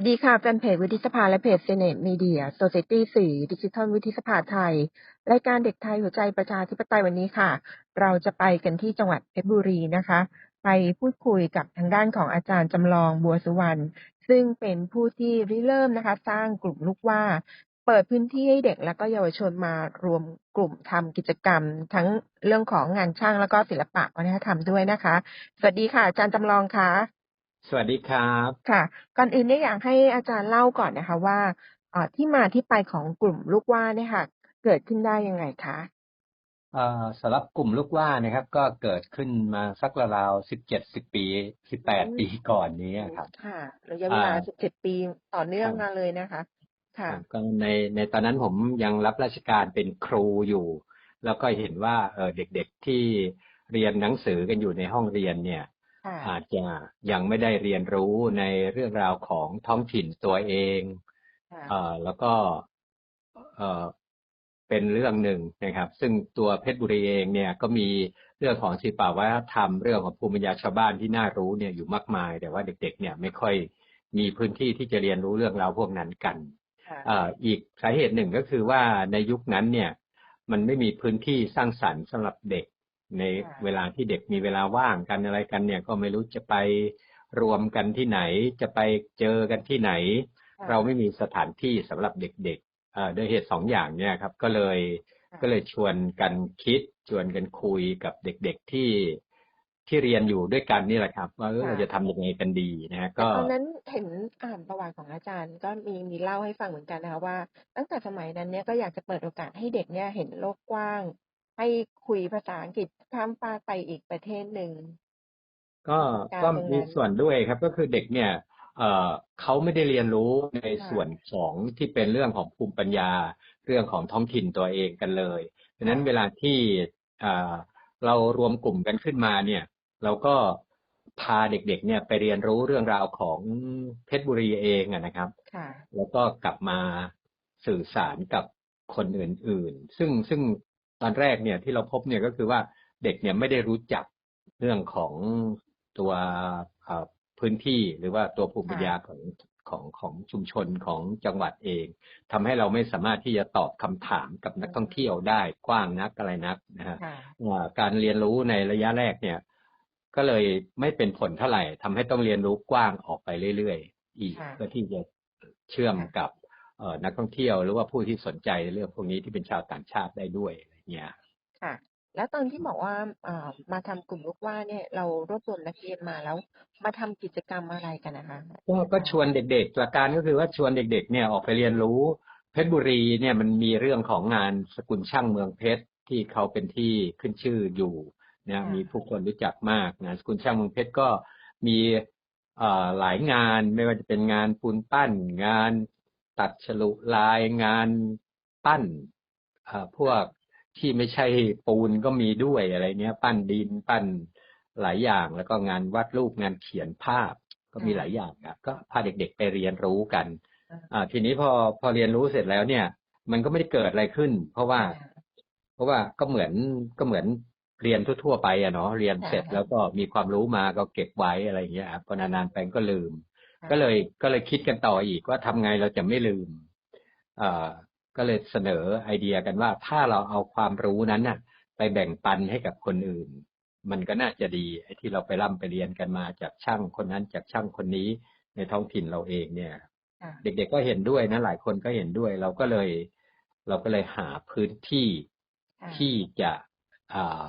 วัสดีค่ะ แฟนเพจวุฒิสภาและเพจเซเนตมีเดียโซเซตี้สื่อดิจิทัลวุฒิสภาไทย รายการเด็กไทยหัวใจประชาธิปไตยวันนี้ค่ะ เราจะไปกันที่จังหวัดเพชรบุรีนะคะ ไปพูดคุยกับทางด้านของอาจารย์จำลองบัวสุวรรณซึ่งเป็นผู้ที่ริเริ่มนะคะ สร้างกลุ่มลูกว่าเปิดพื้นที่ให้เด็กและก็เยาวชนมารวมกลุ่มทำกิจกรรม ทั้งเรื่องของงานช่างแล้วก็ศิลปะวัฒนธรรมด้วยนะคะ สวัสดีค่ะ อาจารย์จำลองค่ะ สวัสดีครับ ค่ะ ก่อนอื่นเนี่ยอยากให้อาจารย์เล่าก่อนนะคะว่าเอ่อที่มาที่ไปของกลุ่มลูกว่าเนี่ยค่ะ เกิดขึ้นได้ยังไงคะเอ่อสำหรับกลุ่มลูกว่านะครับ ก็เกิดขึ้นมาสักราวๆสิบเจ็ดสิบปีสิบแปดปีก่อนนี้ครับ ค่ะระยะเวลาอ่าสิบเจ็ดปีต่อเนื่องครับมาเลยนะคะ ค่ะก็ในในตอนนั้นผมยังรับราชการเป็นครูอยู่ แล้วก็เห็นว่าเออเด็กๆที่เรียนหนังสือกันอยู่ในห้องเรียนเนี่ยค่ะ อาจจะยังไม่ได้เรียนรู้ในเรื่องราวของท้องถิ่นตัวเองค่ะเอ่อแล้วก็เอ่อเป็นเรื่องหนึ่งนะครับ ซึ่งตัวเพชรบุรีเองเนี่ยก็มีเรื่องของศิลปวัฒนธรรมเรื่องของภูมิปัญญาชาวบ้านที่น่ารู้เนี่ยอยู่มากมาย แต่ว่าเด็ก ๆ เนี่ยไม่ค่อยมีพื้นที่ที่จะเรียนรู้เรื่องราวพวกนั้นกันค่ะเอ่ออีกสาเหตุหนึ่งก็คือว่าในยุคนั้นเนี่ย มันไม่มีพื้นที่สร้างสรรค์สำหรับเด็ก ในค่ะเวลาที่เด็กมีเวลาว่างกันอะไรกันเนี่ย ก็ไม่รู้จะไปรวมกันที่ไหน จะไปเจอกันที่ไหนค่ะเราไม่มีสถานที่สำหรับเด็กๆเอ่อด้วยเหตุสองอย่างเนี่ยครับ ก็เลยค่ะก็เลยชวนกันคิดชวนกันคุยกับเด็กๆที่ที่เรียนอยู่ด้วยกันนี่แหละครับ ว่าเออเราจะทำยังไงกันดีนะฮะแต่ก็ตอนนั้นเห็นอ่านประวัติของอาจารย์ ก็มีมีเล่าให้ฟังเหมือนกันนะคะว่า ตั้งแต่สมัยนั้นเนี่ยก็อยากจะเปิดโอกาสให้เด็กเนี่ยเห็นโลกกว้าง ให้คุยภาษาอังกฤษข้ามฟ้ากไปอีกประเทศหนึ่งก็การก็ตรงนั้นมีส่วนด้วยครับก็คือเด็กเนี่ยเอ่อเขาไม่ได้เรียนรู้ในค่ะส่วนของที่เป็นเรื่องของภูมิปัญญา เรื่องของท้องถิ่นตัวเองกันเลยดังนั้นค่ะเวลาที่เอ่อเรารวมกลุ่มกันขึ้นมาเนี่ย เราก็พาเด็กๆ เนี่ยไปเรียนรู้เรื่องราวของเพชรบุรีเองอะนะครับค่ะแล้วก็กลับมาสื่อสารกับคนอื่นๆ ซึ่งซึ่ง ตอนแรกเนี่ยที่เราพบเนี่ยก็คือว่าเด็กเนี่ยไม่ได้รู้จักเรื่องของตัวเอ่อพื้นที่หรือว่าตัวภูมิปัญญาของของของชุมชนของจังหวัดเองทำให้เราไม่สามารถที่จะตอบคำถามกับนักท่องเที่ยวได้กว้างนักอะไรนักนะฮะค่ะอ่าการเรียนรู้ในระยะแรกเนี่ย ก็เลยไม่เป็นผลเท่าไหร่ทำให้ต้องเรียนรู้กว้างออกไปเรื่อยๆ อีกค่ะเพื่อที่จะเชื่อมค่ะกับเอ่อนักท่องเที่ยวหรือว่าผู้ที่สนใจในเรื่องพวกนี้ที่เป็นชาวต่างชาติได้ด้วย อะไรเงี้ยค่ะ แล้วตอนที่บอกว่าอ่ามาทำกลุ่มลูกว่าเนี่ยเรารวบรวมนักเรียนมาแล้ว มาทำกิจกรรมอะไรกันนะคะก็ก็ชวนเด็กๆ หลักการก็คือว่าชวนเด็ก ๆ เนี่ยออกไปเรียนรู้ เพชรบุรีเนี่ยมันมีเรื่องของงานสกุลช่างเมืองเพชรที่เขาเป็นที่ขึ้นชื่ออยู่นะค่ะมีผู้คนรู้จักมากงานสกุลช่างเมืองเพชรก็มีเอ่อหลายงานไม่ว่าจะเป็นงานปูนปั้น งานตัดฉลุลายงานปั้นเอ่อพวก ที่ไม่ใช่ปูนก็มีด้วยอะไรเนี้ย ปั้นดินปั้นหลายอย่างแล้วก็งานวาดรูปงานเขียนภาพก็มีหลายอย่างครับก็พาเด็กๆไปเรียนรู้กัน อ่า ทีนี้พอพอเรียนรู้เสร็จแล้วเนี่ย มันก็ไม่ได้เกิดอะไรขึ้น เพราะว่า เพราะว่าก็เหมือนก็เหมือนเรียนทั่วๆไปอะเนาะเรียนเสร็จค่ะแล้วก็มีความรู้มาก็เก็บไว้อะไรอย่างเงี้ยครับพอนานๆไปก็ลืมค่ะก็เลยก็เลยคิดกันต่ออีกว่าทำไงเราจะไม่ลืมเอ่อ ก็เลยเสนอไอเดียกันว่า ถ้าเราเอาความรู้นั้นน่ะ ไปแบ่งปันให้กับคนอื่น มันก็น่าจะดีไอ้ที่เราไปร่ำไปเรียนกันมาจากช่างคนนั้นจากช่างคนนี้ในท้องถิ่นเราเองเนี่ยค่ะเด็กๆก็เห็นด้วยนะหลายคนก็เห็นด้วย เราก็เลย เราก็เลยหาพื้นที่ค่ะที่จะอ่า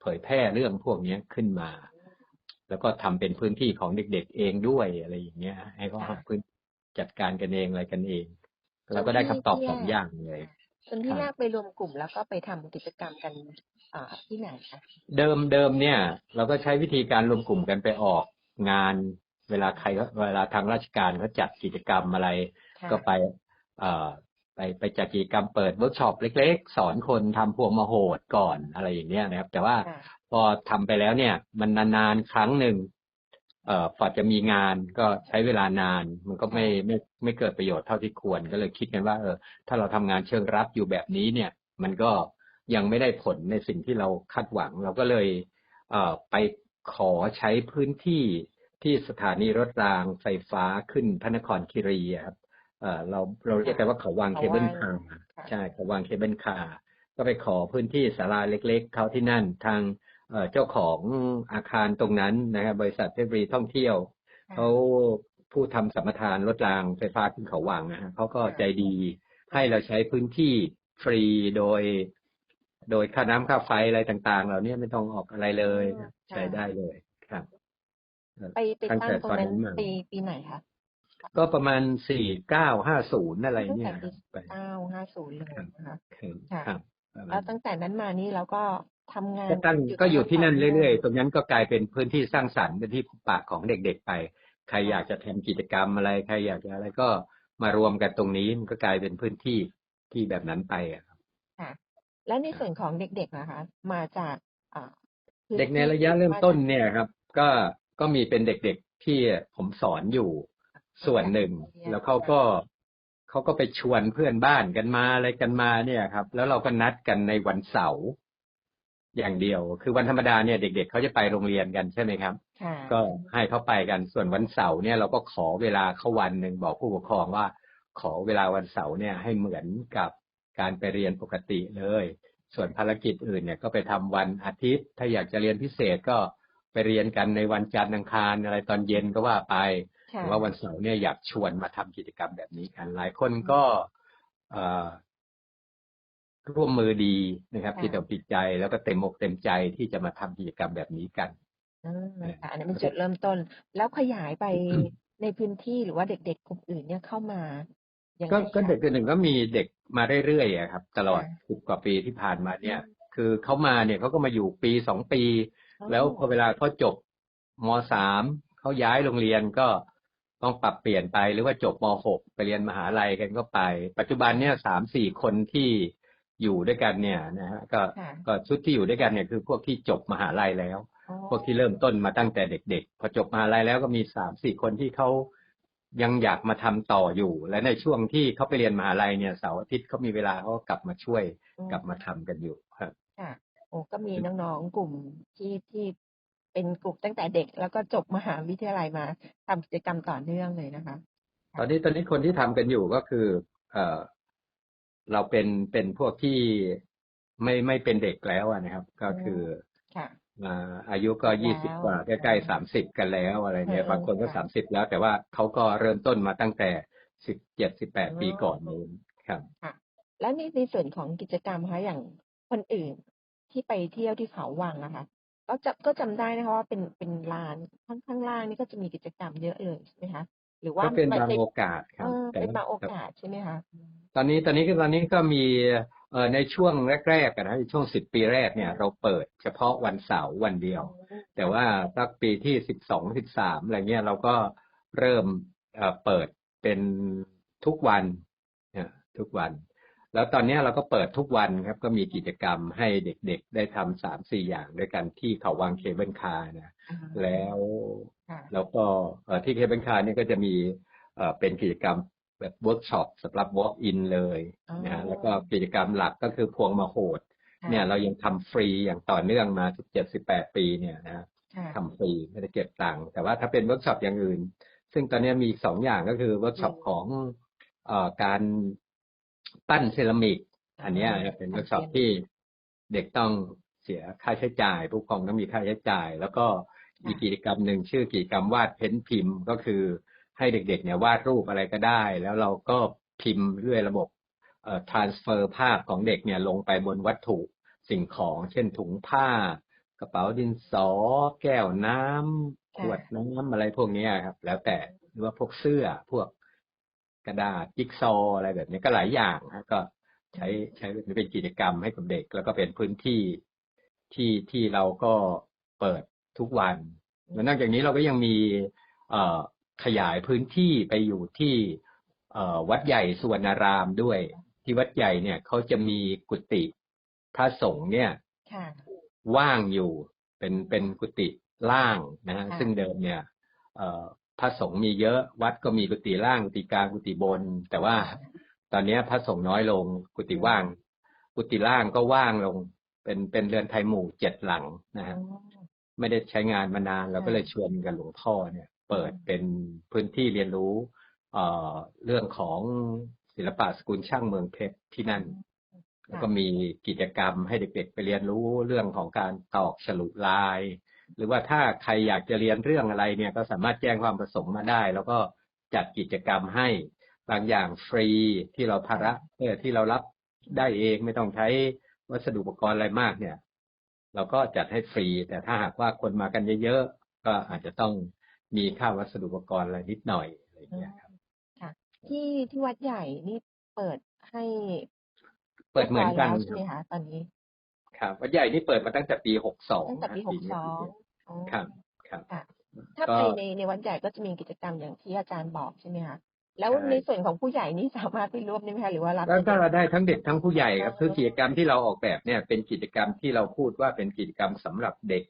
เผยแพร่เรื่องพวกเนี้ยขึ้นมา แล้วก็ทำเป็นพื้นที่ของเด็กๆเองด้วยอะไรอย่างเงี้ย ให้เขาค่ะพื้นจัดการกันเองอะไรกันเอง เราก็ได้คำตอบสองอย่างเลยตอนที่ครับแรกไปรวมกลุ่มแล้วก็ไปทำกิจกรรมกันอ่าที่ไหนคะเดิมเดิมเนี่ย เราก็ใช้วิธีการรวมกลุ่มกันไปออกงาน เวลาใครเขาเวลาทางราชการเขาจัดกิจกรรมอะไรค่ะก็ไปเอ่อไปไปจัดกิจกรรมเปิดเวิร์กช็อปเล็ก ๆ สอนคนทำพวงมโหดก่อนอะไรอย่างเงี้ยนะครับ แต่ว่าค่ะพอทำไปแล้วเนี่ย มันนานๆครั้งหนึ่งเอ่อ พอจะมีงานก็ใช้เวลานาน มันก็ไม่ไม่ไม่เกิดประโยชน์เท่าที่ควรก็เลยคิดกันว่าเออถ้าเราทำงานเชิงรับอยู่แบบนี้เนี่ย มันก็ยังไม่ได้ผลในสิ่งที่เราคาดหวัง เราก็เลยเอ่อไปขอใช้พื้นที่ที่สถานีรถรางไฟฟ้าขึ้นพระนครคีรีอะครับเอ่อเราเราเรียกกันว่าเขาวางเคเบิลคาร์ค่ะใช่เขาวางเคเบิลคาร์ก็ไปขอพื้นที่ศาลาเล็ก ๆเขาที่นั่นทาง เอ่อเจ้าของอาคารตรงนั้นนะครับบริษัทเพชรบุรีท่องเที่ยวค่ะเขาผู้ทำสัมปทานรถรางไฟฟ้าขึ้นเขาวังนะฮะเขาก็ใจดี ให้เราใช้พื้นที่ฟรีโดย โดยค่าน้ำค่าไฟอะไรต่างๆเหล่านี้ไม่ต้องออกอะไรเลยค่ะใช้ได้เลยครับไปไปตั้งตั้แต่งตรงตอนนั้นั้นนมาปีปีไหนคะก็ประมาณสี่เก้าห้าศูนย์อะไรเนี่ยตั้งแต่ปีไปเก้าห้าศูนย์เลยนะคะค่ะครับประมาแล้ณวตั้งแต่นั้นมานี่เราก็ ทำงานก็ตั้งยู่ก็อยู่ที่นั่นต่เรื่อยๆ ตรงนั้นก็กลายเป็นพื้นที่สร้างสรรค์เป็นที่พบปะของเด็กๆไป ใครอยากจะทำกิจกรรมอะไร ใครอยากจะอะไรก็มารวมกันตรงนี้มันก็กลายเป็นพื้นที่ที่แบบนั้นไปอะครับค่ะและในส่วนของเด็กๆนะคะ มาจากอ่าพื้เด็กในที่ระยะเริ่มต้นเนี่ยครับ ก็ก็มีเป็นเด็กๆที่ผมสอนอยู่ส่วนหนึ่ง แล้วเขาก็เขาก็ไปชวนเพื่อนบ้านกันมาอะไรกันมาเนี่ยครับ แล้วเราก็นัดกันในวันเสาร์ อย่างเดียว คือวันธรรมดาเนี่ยเด็ก ๆเขาจะไปโรงเรียนกันใช่ไหมครับค่ะก็ให้เขาไปกันส่วนวันเสาร์เนี่ยเราก็ขอเวลาเขาวันหนึ่งบอกผู้ปกครองว่า ขอเวลาวันเสาร์เนี่ยให้เหมือนกับการไปเรียนปกติเลย ส่วนภารกิจอื่นเนี่ยก็ไปทำวันอาทิตย์ ถ้าอยากจะเรียนพิเศษก็ไปเรียนกันในวันจันทร์อังคารอะไรตอนเย็นก็ว่าไปค่ะแต่ว่าวันเสาร์เนี่ยอยากชวนมาทำกิจกรรมแบบนี้กัน หลายคนก็เอ่อ ร่วมมือดีนะครับค่ะจิตอกจิตใจแล้วก็เต็มอกเต็มใจที่จะมาทำกิจกรรมแบบนี้กันอืมค่ะอันนี้เป็นจุดเริ่มต้น แล้วขยายไปในพื้นที่หรือว่าเด็กๆกลุ่มอื่นเนี่ยเข้ามายังไงก็ก็คะเด็กคนหนึ่งก็มีเด็กมาเรื่อยๆอะครับ ตลอดค่ะสิบกว่าปีที่ผ่านมาเนี่ย คือเขามาเนี่ยเขาก็มาอยู่ปีสองปี แล้วพอเวลาเขาจบมสามเขาย้ายโรงเรียนก็ต้องปรับเปลี่ยนไปหรือว่าจบมหกไปเรียนมหาลัยกันก็ไป ปัจจุบันเนี่ยสามสี่คนที่ อยู่ด้วยกันเนี่ยนะฮะก็ค่ะก็ชุดที่อยู่ด้วยกันเนี่ยคือพวกที่จบมหาลัยแล้วอ๋อพวกที่เริ่มต้นมาตั้งแต่เด็ก ๆ พอจบมหาลัยแล้วก็มีสามสี่คนที่เขายังอยากมาทำต่ออยู่ และในช่วงที่เขาไปเรียนมหาลัยเนี่ยเสาร์อาทิตย์เขามีเวลาเขาก็กลับมาช่วยอืมกลับมาทำกันอยู่ครับค่ะโอ้ก็มีน้องๆกลุ่มที่ที่เป็นกลุ่มตั้งแต่เด็ก แล้วก็จบมหาวิทยาลัยมาทำกิจกรรมต่อเนื่องเลยนะคะ ตอนนี้ตอนนี้คนที่ทำกันอยู่ก็คือ เอ่อ เราเป็นเป็นพวกที่ไม่ไม่เป็นเด็กแล้วอะนะครับ ก็คือค่ะอ่าอายุก็แล้วยี่สิบกว่าใกล้ๆสามสิบกันแล้วอะไรเนี่ยเออบางคนก็ค่ะสามสิบแล้ว แต่ว่าเขาก็เริ่มต้นมาตั้งแต่สิบเจ็ดสิบแปดอ๋อปีก่อนนู้นครับค่ะแล้วในในส่วนของกิจกรรมคะอย่างคนอื่นที่ไปเที่ยวที่เขาวังนะคะก็จะก็จำได้นะคะว่าเป็นเป็นลานข้างข้างล่างนี่ก็จะมีกิจกรรมเยอะเลยใช่ไหมคะ หรือว่าก็เป็นมับางในโอกาสคเอรับอแต่เป็นว่าบางโอกาสใช่ไหมคะตอนนี้ตอนนี้ก็ตอนนี้ก็มีเอ่อในช่วงแรกๆกันนะในช่วงสิบปีแรกเนี่ย เราเปิดเฉพาะวันเสาร์วันเดียว แต่ว่าสักปีที่สิบสองสิบสามอะไรเงี้ยเราก็เริ่มเอ่อเปิดเป็นทุกวันเนี่ยทุกวัน แล้วตอนเนี้ยเราก็เปิดทุกวันครับ ก็มีกิจกรรมให้เด็กๆ ได้ทำสามสี่อย่างด้วยกันที่เขาวางเคเบิลคาร์นะอ่าแล้วค่ะแล้วก็เอ่อที่เคเบิลคาร์เนี่ยก็จะมีเอ่อเป็นกิจกรรมแบบเวิร์กช็อปสำหรับ walk in เลยนะฮะแล้วก็กิจกรรมหลักก็คือพวงมาโหดค่ะเนี่ยเรายังทำฟรีอย่างต่อเนื่องมาสิบเจ็ดสิบแปดปีเนี่ยนะค่ะทำฟรีไม่ได้เก็บตังค์แต่ว่าถ้าเป็นเวิร์กช็อปอย่างอื่น ซึ่งตอนนี้มีอีกสองอย่างก็คือเวิร์กช็อปของเอ่อการ ปั้นเซรามิก อันเนี้ยนะครับเป็นเวิร์กช็อปที่เด็กต้องเสียค่าใช้จ่าย ผู้ปกครองต้องมีค่าใช้จ่าย แล้วก็อีกกิจกรรมหนึ่งชื่อกิจกรรมวาดเพ้นท์พิมพ์ ก็คือให้เด็กๆ เนี่ยวาดรูปอะไรก็ได้ แล้วเราก็พิมพ์ด้วยระบบเอ่อ transfer ภาพของเด็กเนี่ยลงไปบนวัตถุสิ่งของ เช่นถุงผ้า กระเป๋าดินสอ แก้วน้ำขค่ะวดน้ำอะไรพวกเนี้ยครับ แล้วแต่หรือว่าพวกเสื้อพวก กระดาษจิ๊กซอว์อะไรแบบนี้ก็หลายอย่างฮะก็ใช้ใช้เป็นกิจกรรมให้กับเด็ก แล้วก็เป็นพื้นที่ที่ที่เราก็เปิดทุกวันแล้วนอกจากนี้เราก็ยังมีเอ่อขยายพื้นที่ไปอยู่ที่เอ่อวัดใหญ่สุวรรณารามด้วย ที่วัดใหญ่เนี่ยเขาจะมีกุฏิพระสงฆ์เนี่ยค่ะว่างอยู่เป็นเป็นกุฏิล่างนะฮะค่ะซึ่งเดิมเนี่ยเอ่อ พระสงฆ์มีเยอะ วัดก็มีกุฏิล่างกุฏิกลางกุฏิบน แต่ว่าตอนนี้พระสงฆ์น้อยลง กุฏิว่าง กุฏิล่างก็ว่างลง เป็นเป็นเรือนไทยหมู่เจ็ดหลังนะฮะไม่ได้ใช้งานมานานเราก็เลยชวนกับหลวงพ่อเนี่ย เปิดเป็นพื้นที่เรียนรู้เอ่อเรื่องของศิลปะสกุลช่างเมืองเพชรที่นั่น แล้วก็มีกิจกรรมให้เด็กๆไปเรียนรู้เรื่องของการตอกฉลุลาย หรือว่าถ้าใครอยากจะเรียนเรื่องอะไรเนี่ยก็สามารถแจ้งความประสงค์มาได้ แล้วก็จัดกิจกรรมให้บางอย่างฟรีที่เราภาระเออที่เรารับได้เองไม่ต้องใช้วัสดุอุปกรณ์อะไรมากเนี่ย เราก็จัดให้ฟรี แต่ถ้าหากว่าคนมากันเยอะๆก็อาจจะต้องมีค่าวัสดุอุปกรณ์อะไรนิดหน่อยอะไรอย่างเงี้ยครับที่ที่วัดใหญ่นี่เปิดให้เปิดเหมือนกันรียบร้ยแล้วใช่ไหมคะตอนนี้ครับวัดใหญ่นี่เปิดมาตั้งแต่ปีหกสองตั้งแต่ปีหกสอง ครับครับถ้าก็ไปในในวัดใหญ่ก็จะมีกิจกรรมอย่างที่อาจารย์บอกใช่ไหมคะแล้วใช่ในส่วนของผู้ใหญ่นี่สามารถไปร่วมได้ไหมคะหรือว่ารับแล้วก็ได้ทั้งเด็กทั้งผู้ใหญ่ครับอ๋อคือกิจกรรมที่เราออกแบบเนี่ย เป็นกิจกรรมที่เราพูดว่าเป็นกิจกรรมสำหรับเด็ก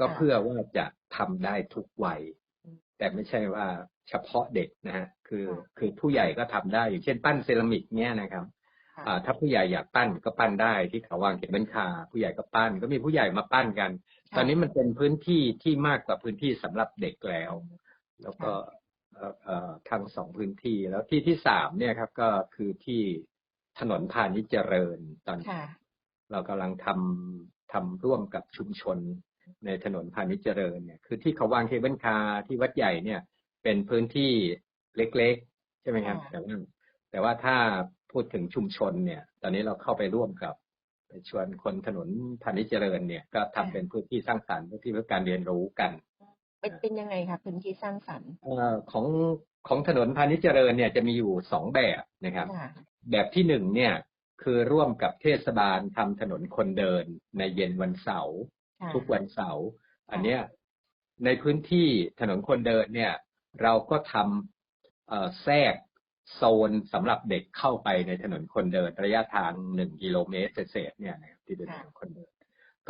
ก็ค่ะเพื่อว่าจะทำได้ทุกวัยอืมแต่ไม่ใช่ว่าเฉพาะเด็กนะฮะคือค่ะคือผู้ใหญ่ก็ทำได้อย่างเช่นปั้นเซรามิกเนี่ยนะครับค่ะอ่าถ้าผู้ใหญ่อยากปั้นก็ปั้นได้ที่เขาวางเก็บบัญคาผู้ใหญ่ก็ปั้น ก็มีผู้ใหญ่มาปั้นกันค่ะ ตอนนี้มันเป็นพื้นที่ที่มากกว่าพื้นที่สำหรับเด็กแล้ว แล้วก็เอ่อเอ่อทั้งสองพื้นที่แล้วที่ที่สามเนี่ยครับ ก็คือที่ถนนพาณิชย์เจริญตอนค่ะเรากำลังทำทำร่วมกับชุมชนในถนนพาณิชย์เจริญเนี่ยคือที่เขาวางเคเบิลคาร์ที่วัดใหญ่เนี่ย เป็นพื้นที่เล็กๆ ใช่ไหมครับค่ะแต่ว่าแต่ว่าถ้าพูดถึงชุมชนเนี่ย ตอนนี้เราเข้าไปร่วมกับ ไปชวนคนถนนพาณิชย์เจริญเนี่ย ก็ทำเป็นพื้นที่สร้างสรรค์พื้นที่เพื่อการเรียนรู้กันเป็นเป็นยังไงคะพื้นที่สร้างสรรค์เอ่อของของถนนพาณิชย์เจริญเนี่ยจะมีอยู่สองแบบนะครับค่ะแบบที่หนึ่งเนี่ยคือร่วมกับเทศบาลทำถนนคนเดินในเย็นวันเสาร์ค่ะทุกวันเสาร์อันเนี้ยในพื้นที่ถนนคนเดินเนี่ย เราก็ทำเอ่อแทรก โซนสำหรับเด็กเข้าไปในถนนคนเดิน ระยะทางหนึ่งกิโลเมตรเศษๆเนี่ยนะครับที่เป็นถนนคนเดิน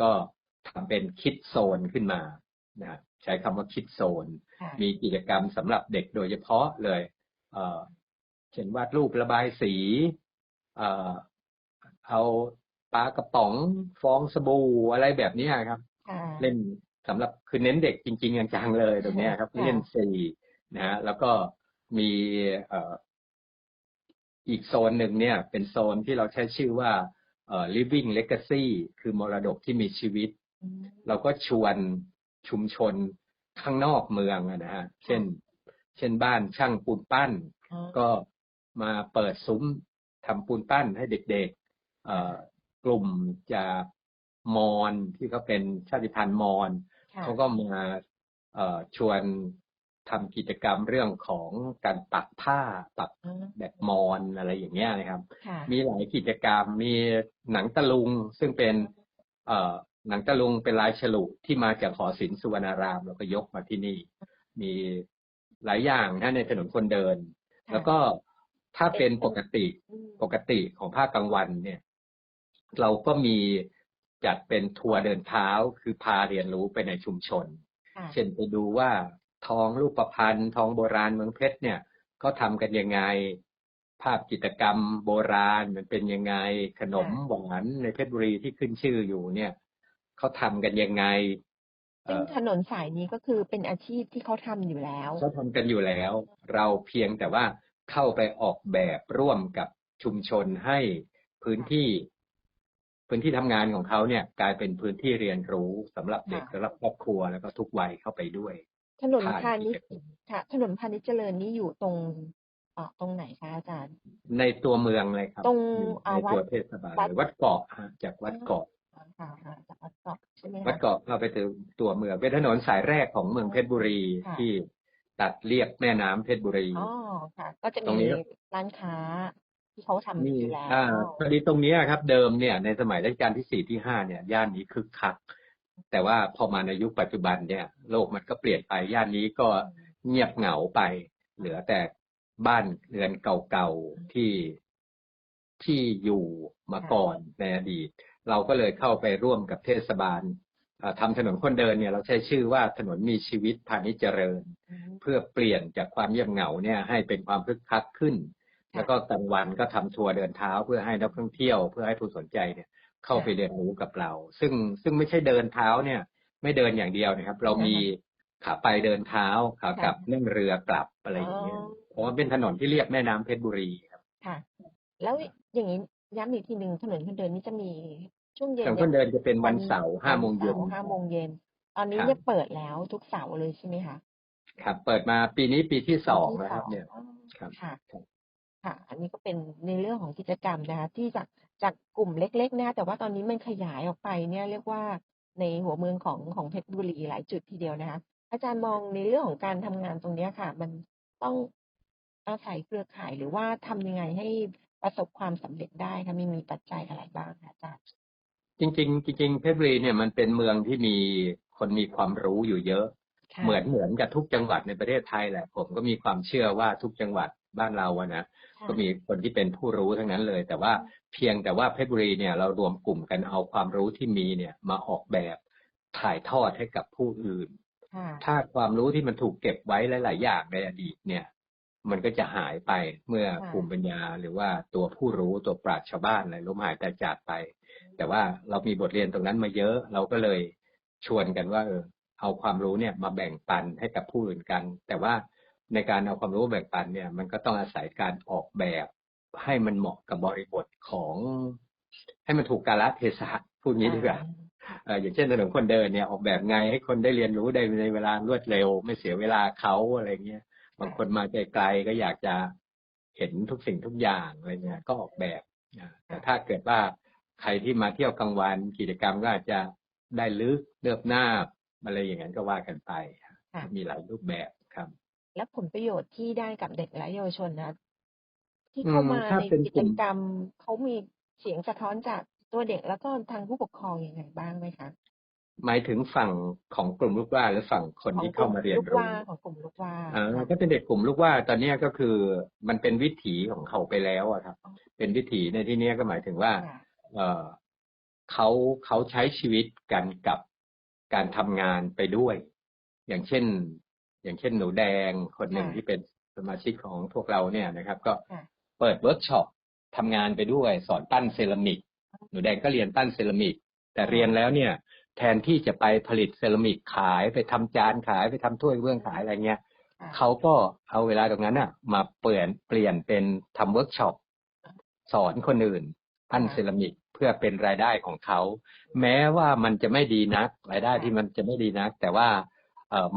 ก็ทำเป็นคิดโซนขึ้นมานะใช้คำว่าคิดโซนค่ะมีกิจกรรมสำหรับเด็กโดยเฉพาะเลยเอ่อเช่นวาดรูประบายสีเอ่อเอาปลากระป๋องฟองสบู่อะไรแบบเนี้ยครับค่ะเล่นสำหรับคือเน้นเด็กจริงๆจังๆเลยตรงเนี้ยครับค่ะเล่นซีนะฮะแล้วก็มีเอ่ออีกโซนหนึ่งเนี่ยเป็นโซนที่เราใช้ชื่อว่าเอ่อ living legacy คือมรดกที่มีชีวิตอืมเราก็ชวนชุมชนข้างนอกเมืองอะนะฮะ เช่น เช่นบ้านช่างปูนปั้นอ๋อก็มาเปิดซุ้มทำปูนปั้นให้เด็กๆเอ่อกลุ่มจากมอญที่เขาเป็นชาติพันธุ์มอญค่ะเขาก็มาเอ่อชวน ทำกิจกรรมเรื่องของการปักผ้าปักอืมแบบมอญอะไรอย่างเงี้ยนะครับค่ะมีหลายกิจกรรมมีหนังตะลุงซึ่งเป็น เอ่อหนังตะลุงเป็นลายฉลุที่มาจากหอศิลป์สุวรรณารามแล้วก็ยกมาที่นี่ มีหลายอย่างนะในถนนคนเดินค่ะแล้วก็ถ้าเป็นปกติอืมปกติของภาคกลางวันเนี่ย เราก็มีจัดเป็นทัวร์เดินเท้าคือพาเรียนรู้ไปในชุมชนค่ะเช่นไปดูว่า ทองรูปประพันธ์ทองโบราณเมืองเพชรเนี่ยเขาทำกันยังไง ภาพจิตรกรรมโบราณมันเป็นยังไงขนมหวานในเพชรบุรีที่ขึ้นชื่ออยู่เนี่ยเขาทำกันยังไงเอ่ซึ่งอถนนสายนี้ก็คือเป็นอาชีพที่เขาทำอยู่แล้วเขาทำกันอยู่แล้ว เราเพียงแต่ว่าเข้าไปออกแบบร่วมกับชุมชนให้พื้นที่ พื้นที่ทำงานของเขาเนี่ย กลายเป็นพื้นที่เรียนรู้สำหรับเด็กค่ะสำหรับครอบครัวแล้วก็ทุกวัยเข้าไปด้วย ถนนผ่านพาณิชกิจย์กรรมค่ะ ถนนพาณิชย์เจริญนี่อยู่ตรงเอ่อตรงไหนคะอาจารย์ ในตัวเมืองเลยครับ ตรงอยู่อ่าในตัววัดเทศบาลวัดเลยวัดเกาะฮะจากวัดเกาะค่ะค่ะจากวัดเกาะใช่ไหมคะวัดเกาะเข้าไปถึงตัวเมืองเป็นถนนสายแรกของเมืองเพชรบุรีค่ะที่ตัดเรียบแม่น้ำเพชรบุรีอ๋อค่ะ ก็จะตรงมีนี้ร้านค้าที่เขาทำมีอยู่แล้วอ่าพอดีตรงเนี้ยครับ เดิมเนี่ยในสมัยรัชกาลที่สี่ที่ห้าเนี่ย ย่านนี้คึกคัก แต่ว่าพอมาในยุคปัจจุบันเนี่ยโลกมันก็เปลี่ยนไปย่านนี้ก็เงียบเหงาไป เหลือแต่บ้านเรือนเก่าๆที่ที่อยู่มาก่อนในอดีต เราก็เลยเข้าไปร่วมกับเทศบาลเอ่อทำถนนคนเดินเนี่ยเราใช้ชื่อว่าถนนมีชีวิตพาณิชย์เจริญอืมเพื่อเปลี่ยนจากความเงียบเหงาเนี่ยให้เป็นความคึกคักขึ้นค่ะแล้วก็กลางวันก็ทำทัวร์เดินเท้าเพื่อให้นักท่องเที่ยว เพื่อให้ผู้สนใจเนี่ย เข้าไปเรียนรู้กับเรา ซึ่งซึ่งไม่ใช่เดินเท้าเนี่ย ไม่เดินอย่างเดียวนะครับ เรามีขาไปเดินเท้าขากลับนั่งเรือกลับอะไรอย่างเงี้ยเพราะว่าเป็นถนนที่เรียบแม่น้ำเพชรบุรีครับค่ะ แล้วอย่างนี้ย้ำอีกทีหนึ่งถนนคนเดินนี่จะมีช่วงเย็นถนนคนเดินจะเป็นวันเสาร์ห้าโมงเย็นห้าโมงเย็นตอนนี้ครับเนี่ยเปิดแล้วทุกเสาร์เลยใช่ไหมคะครับ เปิดมาปีนี้ปีที่สองที่แล้วครับ เนี่ยอ๋อครับค่ะครับค่ะ อันนี้ก็เป็นในเรื่องของกิจกรรมนะคะ ที่จาก จากกลุ่มเล็กๆนะคะแต่ว่าตอนนี้มันขยายออกไปเนี่ยเรียกว่าในหัวเมืองของของเพชรบุรีหลายจุดทีเดียวนะคะอาจารย์มองในเรื่องของการทำงานตรงเนี้ยค่ะ มันต้องอาศัยเครือข่ายหรือว่าทำยังไงให้ประสบความสำเร็จได้คะมีมีปัจจัยอะไรบ้างคะอาจารย์จริง ๆ จริง ๆ เพชรบุรีเนี่ยมันเป็นเมืองที่มีคนมีความรู้อยู่เยอะค่ะเหมือนเหมือนกับทุกจังหวัดในประเทศไทยแหละ ผมก็มีความเชื่อว่าทุกจังหวัดบ้านเราอะนะค่ะ ก็มีคนที่เป็นผู้รู้ทั้งนั้นเลย แต่ว่าเพียงแต่ว่าเพชรบุรีเนี่ยเรารวมกลุ่มกันเอาความรู้ที่มีเนี่ยมาออกแบบถ่ายทอดให้กับผู้อื่นค่ะถ้าความรู้ที่มันถูกเก็บไว้หลาย ๆ อย่างในอดีตเนี่ย มันก็จะหายไปเมื่อค่ะภูมิปัญญาหรือว่าตัวผู้รู้ตัวปราชญ์ชาวบ้านอะไรล้มหายแต่จากไป แต่ว่าเรามีบทเรียนตรงนั้นมาเยอะ เราก็เลยชวนกันว่าเออเอาความรู้เนี่ยมาแบ่งปันให้กับผู้อื่นกัน แต่ว่า ในการเอาความรู้แบ่งปันเนี่ยมันก็ต้องอาศัยการออกแบบให้มันเหมาะกับบริบทของ ให้มันถูกกาลเทศะพูดงี้ดีกว่าเอ่ออย่างเช่นถนนคนเดินเนี่ยออกแบบไงให้คนได้เรียนรู้ได้ในเวลารวดเร็ว ไม่เสียเวลาเขาอะไรเงี้ยบางคนมาไกลๆก็อยากจะเห็นทุกสิ่งทุกอย่างอะไรเงี้ยก็ออกแบบนะแต่ถ้าเกิดว่าใครที่มาเที่ยวกลางวันกิจกรรมก็อาจจะได้ลึกเลือบหน้าบอะไรอย่างนั้นก็ว่ากันไปค่ะมีหลายรูปแบบครับ และผลประโยชน์ที่ได้กับเด็กและเยาวชนนะ ที่อืมเข้ามาถ้าในเป็นกิกลุ่จมกรรมเขามีเสียงสะท้อนจากตัวเด็กแล้วก็ทางผู้ปกครองยังไงบ้างไหมคะหมายถึงฝั่งของกลุ่มลูกว่าหรือฝั่งคนของที่กเข้าลุ่มมาเรียนลูกรู้ว่าของกลุ่มลูกว่าอ่าค่ะถ้าเป็นเด็กกลุ่มลูกว่าตอนเนี้ยก็คือมันเป็นวิถีของเขาไปแล้วอะครับ เป็นวิถีในที่เนี้ยก็หมายถึงว่าค่ะเออเขาเขาใช้ชีวิตกันกับการทำงานไปด้วย อย่างเช่น อย่างเช่นหนูแดงคนหนึ่งค่ะที่เป็นสมาชิกของพวกเราเนี่ยนะครับ ก็ค่ะเปิดเวิร์กช็อปทำงานไปด้วยสอนปั้นเซรามิก หนูแดงก็เรียนปั้นเซรามิก แต่เรียนแล้วเนี่ยแทนที่จะไปผลิตเซรามิกขายไปทำจานขายไปทำถ้วยเบื้องขายอะไรเงี้ยค่ะเขาก็เอาเวลาตรงนั้นอะ มาเปลี่ยนเปลี่ยนเป็นทำเวิร์กช็อปสอนคนอื่นปั้นเซรามิกเพื่อเป็นรายได้ของเขา แม้ว่ามันจะไม่ดีนัก รายได้ที่มันจะไม่ดีนัก แต่ว่าเออ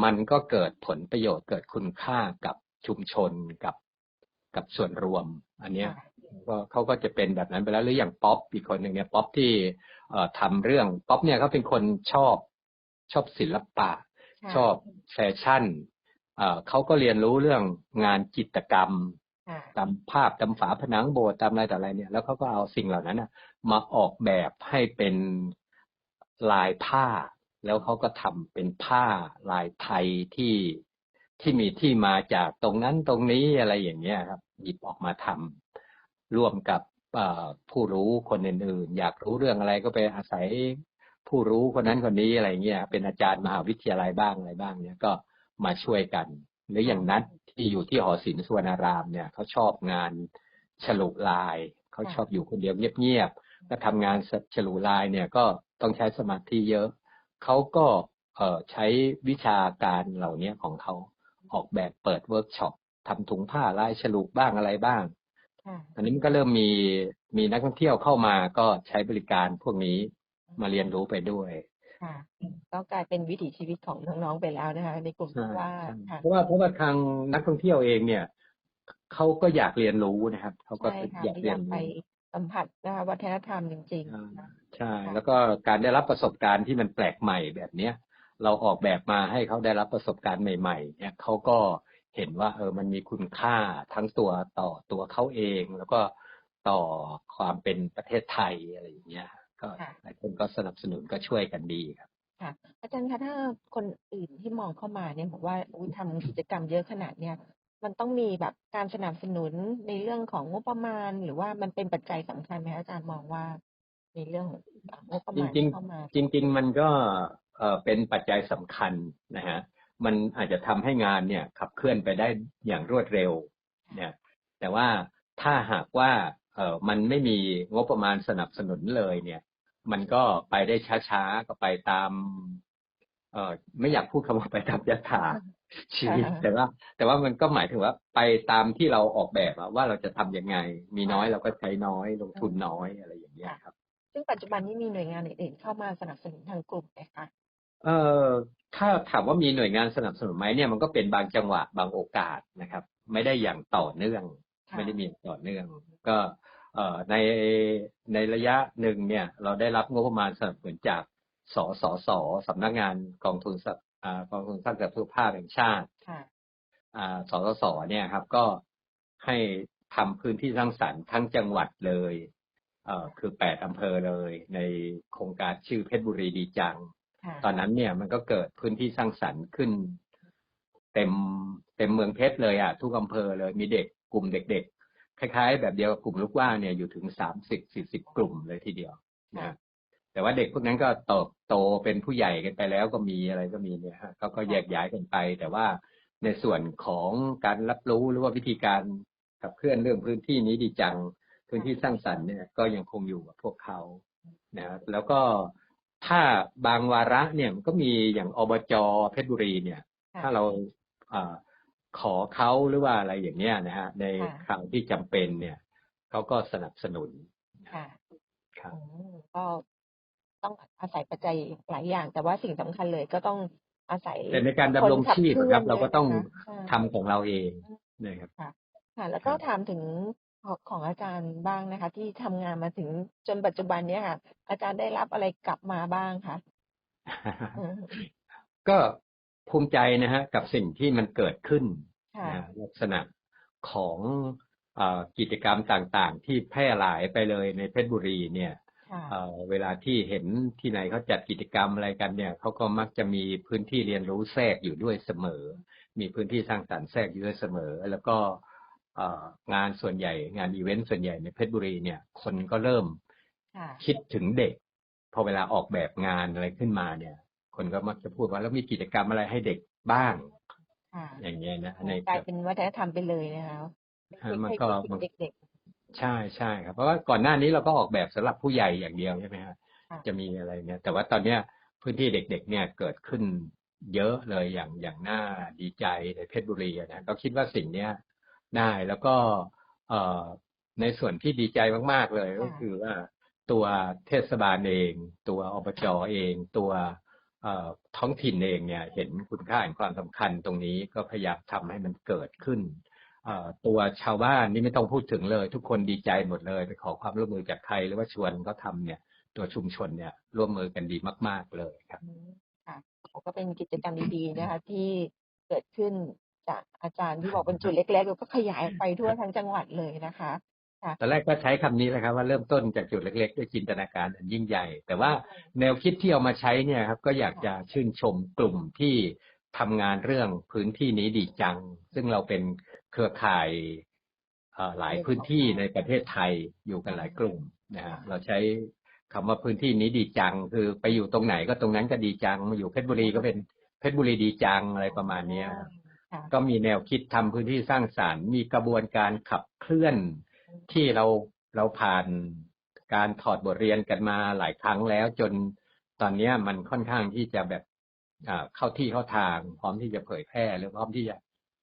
มันก็เกิดผลประโยชน์เกิดคุณค่ากับชุมชนกับกับส่วนรวม อันเนี้ยค่ะก็เขาก็จะเป็นแบบนั้นไปแล้วหรืออย่างป๊อปอีกคนหนึ่งเนี่ยป๊อปที่เอ่อทำเรื่องป๊อปเนี่ยเขาเป็นคนชอบชอบศิลปะค่ะชอบแฟชั่นเอ่อเขาก็เรียนรู้เรื่องงานจิตรกรรมค่ะตามภาพตามฝาผนังโบสถ์ตามอะไรต่ออะไรเนี่ย แล้วเขาก็เอาสิ่งเหล่านั้นนะมาออกแบบให้เป็นลายผ้า แล้วเขาก็ทำเป็นผ้าลายไทยที่ที่มีที่มาจากตรงนั้นตรงนี้อะไรอย่างเงี้ยครับ หยิบออกมาทำร่วมกับผู้รู้คนอื่นๆ อยากรู้เรื่องอะไรก็ไปอาศัยผู้รู้คนนั้นคนนี้อะไรเงี้ยเป็นอาจารย์มหาวิทยาลัยบ้างอะไรบ้างเนี่ยก็มาช่วยกัน หรืออย่างนัดที่อยู่ที่หอศิลป์สุวรรณารามเนี่ยเขาชอบงานฉลุลายเขาชอบอยู่คนเดียวเงียบๆก็ทำงานฉลุลายเนี่ยก็ต้องใช้สมาธิเยอะ เขาก็เอ่อใช้วิชาการเหล่านี้ของเขาออกแบบเปิดเวิร์กช็อปทำถุงผ้าลายฉลุบ้างอะไรบ้างค่ะอันนี้มันก็เริ่มมีมีนักท่องเที่ยวเข้ามาก็ใช้บริการพวกนี้มาเรียนรู้ไปด้วยค่ะก็กลายเป็นวิถีชีวิตของน้องๆไปแล้วนะคะในกลุ่มลูใช่กว่าใช่ค่ะเพราะว่าเพราะว่าทางนักท่องเที่ยวเองเนี่ยเขาก็อยากเรียนรู้นะครับเขาก็ใช่ค่ะอยากที่เรีอยยานกไปรู้สัมผัสนะคะวัฒนธรรมจริงอ่าๆนะ ใช่ค่ะแล้วก็การได้รับประสบการณ์ที่มันแปลกใหม่แบบเนี้ย เราออกแบบมาให้เขาได้รับประสบการณ์ใหม่ ๆ เนี่ยเขาก็เห็นว่าเออมันมีคุณค่าทั้งตัวต่อตัวเขาเอง แล้วก็ต่อความเป็นประเทศไทยอะไรอย่างเงี้ย ก็ค่ะหลายคนก็สนับสนุนก็ช่วยกันดีครับค่ะอาจารย์คะถ้าคนอื่นที่มองเข้ามาเนี่ยบอกว่าอุ๊ยทำกิจกรรมเยอะขนาดเนี้ยมันต้องมีแบบการสนับสนุนในเรื่องของงบประมาณ หรือว่ามันเป็นปัจจัยสำคัญไหมคะอาจารย์มองว่า ในเรื่องของงบประจมาณริงที่เข้ามาๆจริง ๆ มันก็เอ่อเป็นปัจจัยสำคัญนะฮะมันอาจจะทำให้งานเนี่ยขับเคลื่อนไปได้อย่างรวดเร็วเนี่ยแต่ว่าถ้าหากว่าเอ่อมันไม่มีงบประมาณสนับสนุนเลยเนี่ย มันก็ไปได้ช้าๆก็ไปตาม เออไม่อยากพูดคำว่าไปตามยถาชีวิตค่ะแต่ว่า แต่ว่ามันก็หมายถึงว่าไปตามที่เราออกแบบอะว่าเราจะทำยังไง มีน้อยเราก็ใช้น้อย ลงทุนน้อยอะไรอย่างเงี้ยครับ ซึ่งปัจจุบันนี้มีหน่วยงานอื่นๆเข้ามาสนับสนุนทางกลุ่มไหมคะเอ่อถ้าถามว่ามีหน่วยงานสนับสนุนไหมเนี่ยมันก็เป็นบางจังหวะบางโอกาสนะครับ ไม่ได้อย่างต่อเนื่องค่ะไม่ได้มีอย่างต่อเนื่อง ก็เอ่อในในระยะหนึ่งเนี่ย เราได้รับงบประมาณสนับสนุนจากสสสสำนักงานกองทุนสัอ่ากองทุนสร้างเสริมสุขภาพแห่งชาติค่ะอ่าสสสเนี่ยครับ ก็ให้ทำพื้นที่สร้างสรรค์ทั้งจังหวัดเลยเอ่อ คือแปดอำเภอเลย ในโครงการชื่อเพชรบุรีดีจังค่ะตอนนั้นเนี่ยมันก็เกิดพื้นที่สร้างสรรค์ขึ้น เต็มเต็มเมืองเพชรเลยอะทุกอำเภอเลยมีเด็กกลุ่มเด็ก ๆ คล้าย ๆ แบบเดียวกับกลุ่มลูกว่าเนี่ยอยู่ถึงสามสิบสี่สิบกลุ่มเลยทีเดียวนะแต่ว่าเด็กพวกนั้นก็โตโตเป็นผู้ใหญ่กันไปแล้วก็มีอะไรก็มีเนี่ยฮะเขาก็แยกย้ายกันไป แต่ว่าในส่วนของการรับรู้หรือว่าวิธีการขับเคลื่อนเรื่องพื้นที่นี้ดีจัง พื้นที่สร้างสรรค์เนี่ยก็ยังคงอยู่กับพวกเขานะครับแล้วก็ถ้าบางวาระเนี่ยมันก็มีอย่างอบจเพชรบุรีเนี่ยค่ะถ้าเราอาขอเขาหรือว่าอะไรอย่างเนี้ยนะฮะในค่ะคราวที่จำเป็นเนี่ยเขาก็สนับสนุนค่ะครับอืมก็ต้องอาศัยปัจจัยหลายอย่าง แต่ว่าสิ่งสำคัญเลยก็ต้องอาศัยแต่ในการดำรงชีพนขันะครับลื่นเราก็ต้องด้วยนะคะทำของเราเองนะครับค่ะ แล้วก็ครับถามถึง ของของอาจารย์บ้างนะคะ ที่ทำงานมาถึงจนปัจจุบันเนี้ยค่ะ อาจารย์ได้รับอะไรกลับมาบ้างคะอืมก็ภูมิใจนะฮะกับสิ่งที่มันเกิดขึ้นค่ะ นะลักษณะของเออกิจกรรมต่างๆ ที่แพร่หลายไปเลยในเพชรบุรีเนี่ย ค่ะ เอ่อเวลาที่เห็นที่ไหนเขาจัดกิจกรรมอะไรกันเนี่ยเขาก็มักจะมีพื้นที่เรียนรู้แทรกอยู่ด้วยเสมอ มีพื้นที่สร้างสรรค์แทรกอยู่ด้วยเสมอ แล้วก็เอ่อ งานส่วนใหญ่ งานอีเวนต์ส่วนใหญ่ในเพชรบุรีเนี่ย คนก็เริ่มค่ะคิดถึงเด็ก พอเวลาออกแบบงานอะไรขึ้นมาเนี่ย คนก็มักจะพูดว่าแล้วมีกิจกรรมอะไรให้เด็กบ้างค่ะอย่างเงี้ยนะในกลายเป็นวัฒนธรรมไปเลยนะคะฮะมันก็ให้คิดถึงเด็กใช่ใช่ครับ เพราะว่าก่อนหน้านี้เราก็ออกแบบสำหรับผู้ใหญ่อย่างเดียวใช่ไหมฮะค่ะจะมีอะไรเนี่ย แต่ว่าตอนเนี้ยพื้นที่เด็ก ๆ เนี่ยเกิดขึ้นเยอะเลยอย่างอย่างน่าดีใจในเพชรบุรีอะนะก็คิดว่าสิ่งเนี้ย ได้ แล้วก็เอ่อในส่วนที่ดีใจมาก ๆ เลยก็คือว่าตัวเทศบาลเอง ตัวอบจเอง ตัวเอ่อท้องถิ่นเองเนี่ย เห็นคุณค่าแห่งความสำคัญตรงนี้ก็พยายามทำให้มันเกิดขึ้นเอ่อตัวชาวบ้านนี่ไม่ต้องพูดถึงเลย ทุกคนดีใจหมดเลยไปขอความร่วมมือจากใครหรือว่าชวนเขาทำเนี่ย ตัวชุมชนเนี่ยร่วมมือกันดีมาก ๆเลยครับๆอืมค่ะก็เป็นกิจกรรมดีๆนะคะ ที่เกิดขึ้น จากอาจารย์ที่บอกเป็นจุดเล็กๆแล้วก็ขยายออกไปทั่วทั้งจังหวัดเลยนะคะตอนแรกก็ใช้คำนี้แหละครับว่าเริ่มต้นจากจุดเล็กๆด้วยจินตนาการอันยิ่งใหญ่ แต่ว่าแนวคิดที่เอามาใช้เนี่ยครับก็อยากจะชื่นชมกลุ่มที่ทำงานเรื่องพื้นที่นี้ดีจัง ซึ่งเราเป็นเครือข่ายเอ่อหลายพื้นที่ในประเทศไทยอยู่กันหลายกลุ่มนะฮะเราใช้คำว่าพื้นที่นี้ดีจัง คือไปอยู่ตรงไหนก็ตรงนั้นก็ดีจังมาอยู่เพชรบุรีก็เป็นเพชรบุรีดีจังอะไรประมาณเนี้ยครับค่ะ ก็มีแนวคิดทำพื้นที่สร้างสรรค์ มีกระบวนการขับเคลื่อนที่เราเราผ่านการถอดบทเรียนกันมาหลายครั้งแล้ว จนตอนเนี้ยมันค่อนข้างที่จะแบบอ่าเข้าที่เข้าทางพร้อมที่จะเผยแพร่หรือพร้อมที่จะ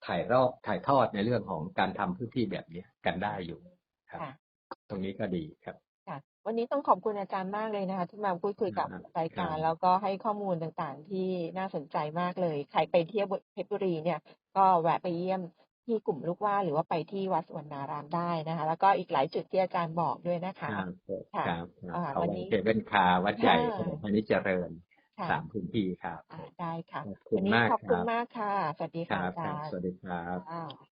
ถ่ายรอบถ่ายทอดในเรื่องของการทำพื้นที่แบบเนี้ยกันได้อยู่ครับค่ะตรงนี้ก็ดีครับ ค่ะ วันนี้ต้องขอบคุณอาจารย์มากเลยนะคะ ที่มาพูดคุยกับครับรายการครับแล้วก็ให้ข้อมูลต่างๆ ที่น่าสนใจมากเลย ใครไปเที่ยวเพชรบุรีเนี่ย ก็แวะไปเยี่ยมที่กลุ่มลูกว่าหรือว่าไปที่วัดสวรรณารามได้นะคะ แล้วก็อีกหลายจุดที่อาจารย์บอกด้วยนะคะครับค่ะครับอ่าเอาวันไว้นี้เก็บเป็นคาวัดใหญ่ค่ะถนนพานิชย์เจริญค่ะสามพื้นที่ครับอ่าได้ค่ะขอบคุวัณนนี้มากขอบคุณรับมากค่ะ สวัสดีคค่ะรับอาคจารับรย์สวัสดีครับค่ะ